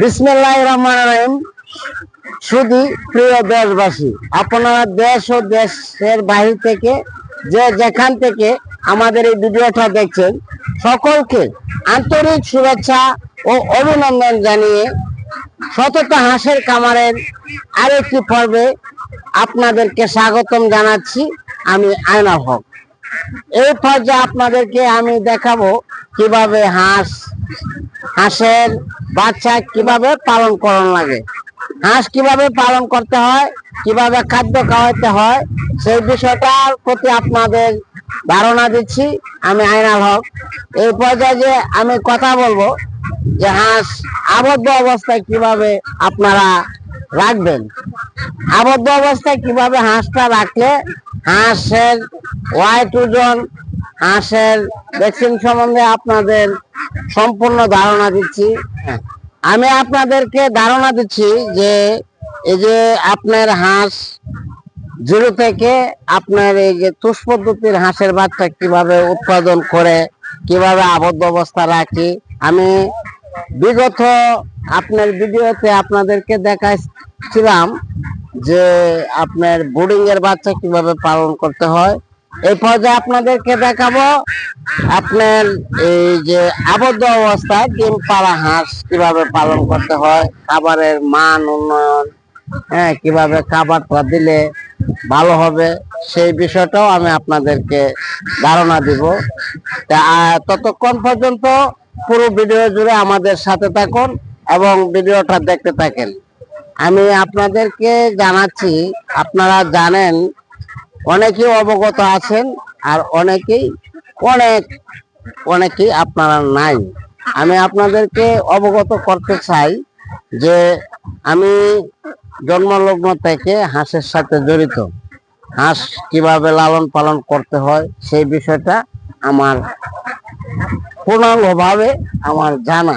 বিসমিল্লাহ রহমান রহিম। শুধু প্রিয় দেশবাসী, আপনারা দেশ ও দেশের বাহির থেকে যে যেখান থেকে আমাদের এই ভিডিওটা দেখছেন, সকলকে আন্তরিক শুভেচ্ছা ও অভিনন্দন জানিয়ে সতত হাঁসের কামারের আরেকটি পর্বে আপনাদেরকে স্বাগতম জানাচ্ছি আমি আয়না হক। এই পর্যায়ে আপনাদেরকে আমি দেখাবো কীভাবে হাঁস হাঁসের বাচ্চা কীভাবে পালন করানো লাগে? হাঁস কীভাবে পালন করতে হয়, কীভাবে খাদ্য খাওয়াতে হয়, সেই বিষয়টার প্রতি আপনাদের ধারণা দিচ্ছি আমি আইনাল হক। এই পর্যায়ে যে আমি কথা বলব যে হাঁস আবদ্ধ অবস্থায় কীভাবে আপনারা রাখবেন? আবদ্ধ অবস্থায় কীভাবে হাঁসটা রাখলে হাঁসের ওয়াইট ওজন, হাঁসের ভ্যাকসিন সম্বন্ধে আপনাদের সম্পূর্ণ ধারণা দিচ্ছি। আমি আপনাদেরকে ধারণা দিচ্ছি যে এই যে আপনার হাঁস জিরো থেকে আপনার এই যে তুষ পদ্ধতির হাঁসের বাচ্চা কীভাবে উৎপাদন করে কীভাবে আবদ্ধ অবস্থা রাখি আমি বিগত আপনার ভিডিওতে আপনাদেরকে দেখাচ্ছিলাম যে আপনার বোর্ডিং এর বাচ্চা কীভাবে পালন করতে হয়। এই পর্যায়ে আপনাদেরকে দেখাবো আপনার এই যে আবদ্ধ অবস্থায় ডিম পাড়া হাঁস কীভাবে পালন করতে হয়, খাবারের মান উন্নয়ন হ্যাঁ কীভাবে খাবারটা দিলে ভালো হবে, সেই বিষয়টাও আমি আপনাদেরকে ধারণা দিব। ততক্ষণ পর্যন্ত পুরো ভিডিও জুড়ে আমাদের সাথে থাকুন এবং ভিডিওটা দেখতে থাকেন। আমি আপনাদেরকে জানাচ্ছি, আপনারা জানেন অনেকেই অবগত আছেন আর অনেকেই অনেক, অনেকেই আপনারা নাই। আমি আপনাদেরকে অবগত করতে চাই যে আমি জন্মলগ্ন থেকে হাঁসের সাথে জড়িত। হাঁস কীভাবে লালন পালন করতে হয় সেই বিষয়টা আমার পূর্ণাঙ্গভাবে আমার জানা।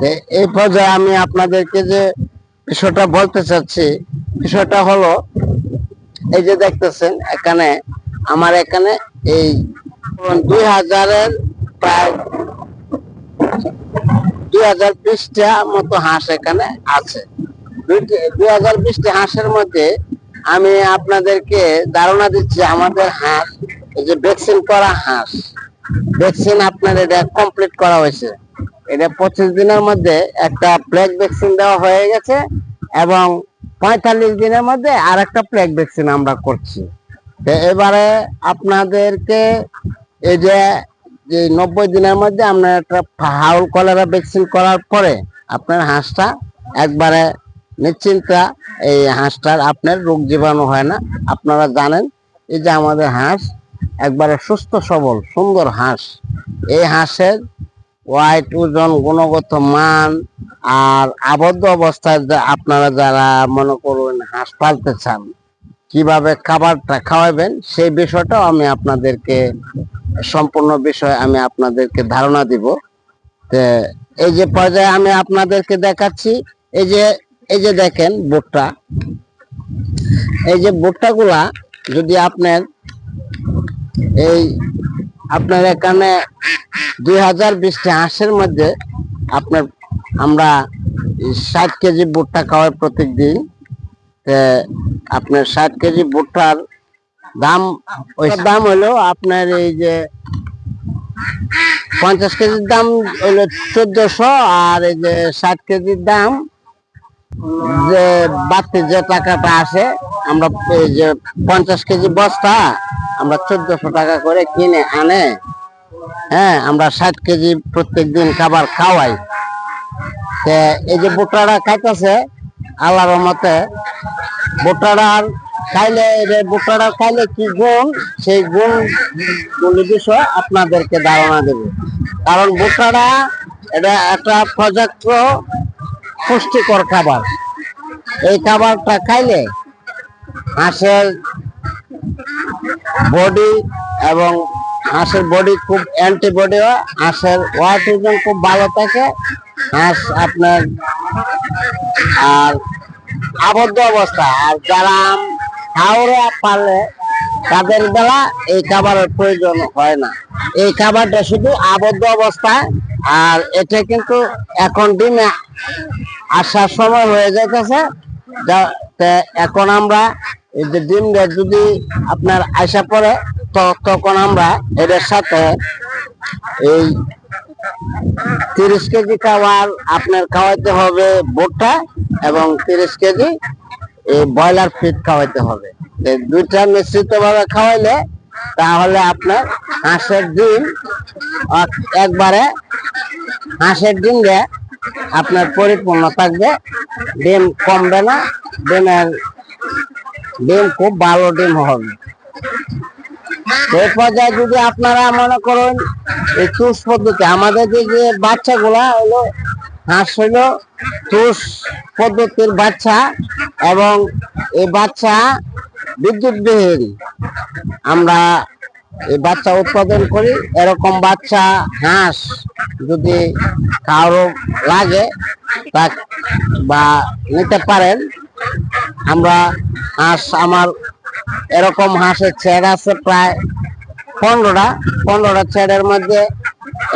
যে এই পর্যায়ে আমি আপনাদেরকে যে বিষয়টা বলতে চাচ্ছি, বিষয়টা হলো এই যে দেখতেছেন, এখানে, আমার এখানে এই দুই হাজারের প্রায় দুই হাজার বিশটা মতো হাঁস এখানে আছে। দুই হাজার বিশটা হাঁসের মধ্যে আমি আপনাদেরকে ধারণা দিচ্ছি, আমাদের হাঁস, এই যে ভ্যাকসিন করা হাঁস, ভ্যাকসিন আপনার এটা কমপ্লিট করা হয়েছে। এটা পঁচিশ দিনের মধ্যে একটা প্লেগ ভ্যাকসিন দেওয়া হয়ে গেছে এবং পঁয়তাল্লিশ দিনের মধ্যে আর একটা প্লেগ ভ্যাকসিন আমরা করছি। এবারে আপনাদেরকে এই যে যে নব্বই দিনের মধ্যে আপনার একটা হাউল কলেরা ভ্যাকসিন করার পরে আপনার হাঁসটা একবারে নিশ্চিন্তা এই হাঁসটার আপনার রোগ জীবাণু হয় না। আপনারা জানেন, এই যে আমাদের হাঁস একবারে সুস্থ, সবল, সুন্দর হাঁস। এই হাঁসের ওয়াইট ওজন, গুণগত মান আর আবদ্ধ অবস্থায় আপনারা যারা মনে করুন হাঁস পালতে চান, কীভাবে খাবারটা খাওয়াবেন, সেই বিষয়টাও আমি আপনাদেরকে, সম্পূর্ণ বিষয় আমি আপনাদেরকে ধারণা দিব। এই যে পর্যায়ে আমি আপনাদেরকে দেখাচ্ছি, এই যে এই যে দেখেন ভুট্টা। এই যে ভুট্টাগুলা যদি আপনার এই আপনার এখানে দুই হাজার বিশটি হাঁসের মধ্যে আপনার আমরা ষাট কেজি ভুট্টা খাওয়াই প্রত্যেক দিন আপনার ষাট কেজি ভুট্টার দাম, ওই দাম হলো আপনার এই যে পঞ্চাশ কেজির দাম হলো চোদ্দশো আর এই যে ষাট কেজির দাম যে বাড়তি যে টাকাটা আসে, আমরা এই যে পঞ্চাশ কেজি বস্তা আমরা চোদ্দশো টাকা করে কিনে আনে। হ্যাঁ আমরা ষাট কেজি প্রত্যেক দিন খাবার খাওয়াই। এই যে বুটারা খাইতেছে, আল্লাহর মতে বুটারার খাইলে বুটারা খাইলে কি গুণ? সেই গুণ বিষয় আপনাদেরকে ধারণা দেব। কারণ বুটারা এটা একটা প্রজেক্ট পুষ্টিকর খাবার। এই খাবারটা খাইলে হাঁসের বডি এবং হাঁসের বডি খুব অ্যান্টিবডি হাঁসের ওয়াট খুব ভালো থাকে হাঁস আপনার আর আবদ্ধ অবস্থা। আর যারা হাওড়ে পারলে তাদের বেলা এই খাবারের প্রয়োজন হয় না। এই খাবারটা শুধু আবদ্ধ অবস্থায় আর এটা কিন্তু এখন ডিমে আসার সময় হয়ে যাইতেছে। এখন আমরা এই যে যদি আপনার পড়ে, তো তখন আমরা এদের সাথে এই তিরিশ কেজি খাবার আপনার খাওয়াইতে হবে ভুট্টা এবং তিরিশ কেজি এই ব্রয়লার ফিট খাওয়াইতে হবে। এই দুইটা মিশ্রিত ভাবে খাওয়াইলে তাহলে আপনার হাঁসের ডিম এক- একবারে হাঁসের ডিম দিয়ে আপনার পরিপূর্ণ থাকবে। ডিম কমবে না, ডিমের ডিম খুব ভালো ডিম হবে। এই পর্যায়ে যদি আপনারা মনে করুন এই চুষ পদ্ধতি, আমাদের যে বাচ্চাগুলা হলো, হাঁস হলো চুষ পদ্ধতির বাচ্চা এবং এই বাচ্চা বিদ্যুৎবিহীন। আমরা এই বাচ্চা উৎপাদন করি, এরকম বাচ্চা হাঁস যদি কারও লাগে তা বা নিতে পারেন, আমরা হাঁস আমার এরকম হাঁসের ছেড় আছে প্রায় পনেরোটা। পনেরোটা ছেড়ের মধ্যে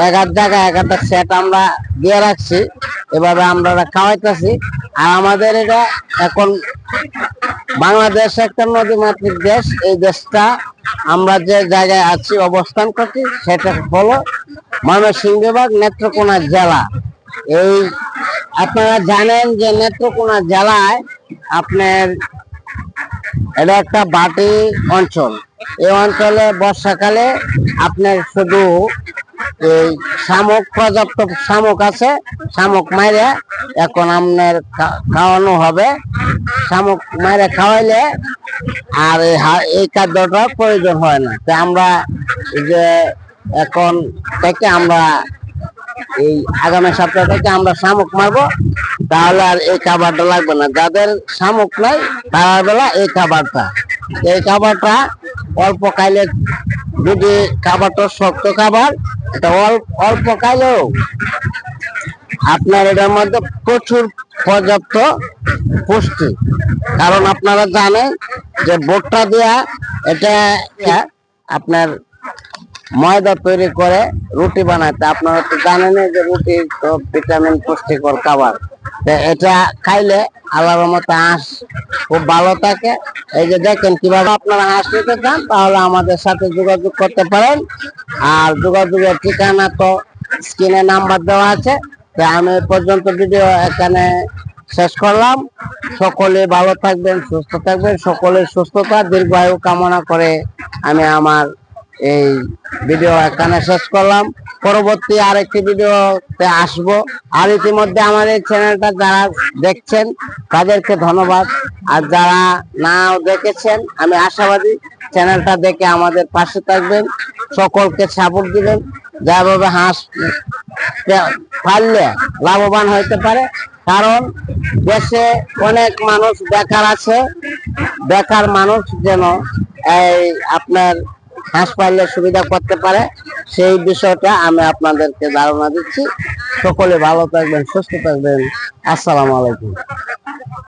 এক জায়গায় এক একটা সেট আমরা দিয়ে রাখছি। এভাবে আমরা খাওয়াইতেছি। আর আমাদের এটা এখন বাংলাদেশ একটা নদীমাতৃক দেশ। এই দেশটা আমরা যে জায়গায় আছি, অবস্থান করছি, সেটা হলো ময়মনসিংহ বিভাগ নেত্রকোনা জেলা। এই আপনারা জানেন যে নেত্রকোনা জেলায় আপনার এটা একটা বাটি অঞ্চল। এই অঞ্চলে বর্ষাকালে আপনার শুধু এই শামুক, পর্যাপ্ত শামুক আছে, শামুক মাইরে এখন আপনার খাওয়ানো হবে। শামুক মাইরে খাওয়াইলে আর এই খাদ্যটা প্রয়োজন হয় না। তো আমরা যে এখন থেকে আমরা এই আগামী সপ্তাহ থেকে আমরা শামুক মারবো। তাহলে আর এই খাবারটা লাগবে না। যাদের শামুক নাই, তারা বেলা এই খাবারটা। এই খাবারটা অল্প খাইলে যদি খাবারটা শক্ত খাবার, এটা অল্প খাইলেও আপনার এটার মধ্যে প্রচুর পর্যাপ্ত পুষ্টি। কারণ আপনারা জানেন যে ভুট্টা দেয়া এটা আপনার ময়দা তৈরি করে রুটি বানাতে আপনারা তো জানেনই যে রুটি তো ভিটামিন পুষ্টিকর খাবার। এটা খাইলে আল্লাহর মতো হাঁস খুব ভালো থাকে। এই যে দেখেন কীভাবে আপনারা হাঁস নিতে চান, তাহলে আমাদের সাথে যোগাযোগ করতে পারেন। আর যোগাযোগের ঠিকানা তো স্ক্রিনে নাম্বার দেওয়া আছে। তো আমি পর্যন্ত ভিডিও এখানে শেষ করলাম। সকলে ভালো থাকবেন, সুস্থ থাকবেন। সকলের সুস্থতা, দীর্ঘায়ু কামনা করে আমি আমার এই ভিডিও এখানে শেষ করলাম। পরবর্তী আরেকটি ভিডিওতে আসব। আর ইতিমধ্যে আমার এই চ্যানেলটা যারা দেখছেন, তাদেরকে ধন্যবাদ। আর যারা নাও দেখেছেন, আমি আশাবাদী চ্যানেলটা দেখে আমাদের পাশে থাকবেন। সকলকে সাপোর্ট দিবেন। যাভাবে হাঁস পারলে লাভবান হইতে পারে। কারণ দেশে অনেক মানুষ বেকার আছে। বেকার মানুষ যেন এই আপনার হাঁস পাললে সুবিধা করতে পারে, সেই বিষয়টা আমি আপনাদেরকে ধারণা দিচ্ছি। সকলে ভালো থাকবেন, সুস্থ থাকবেন। আসসালাম আলাইকুম।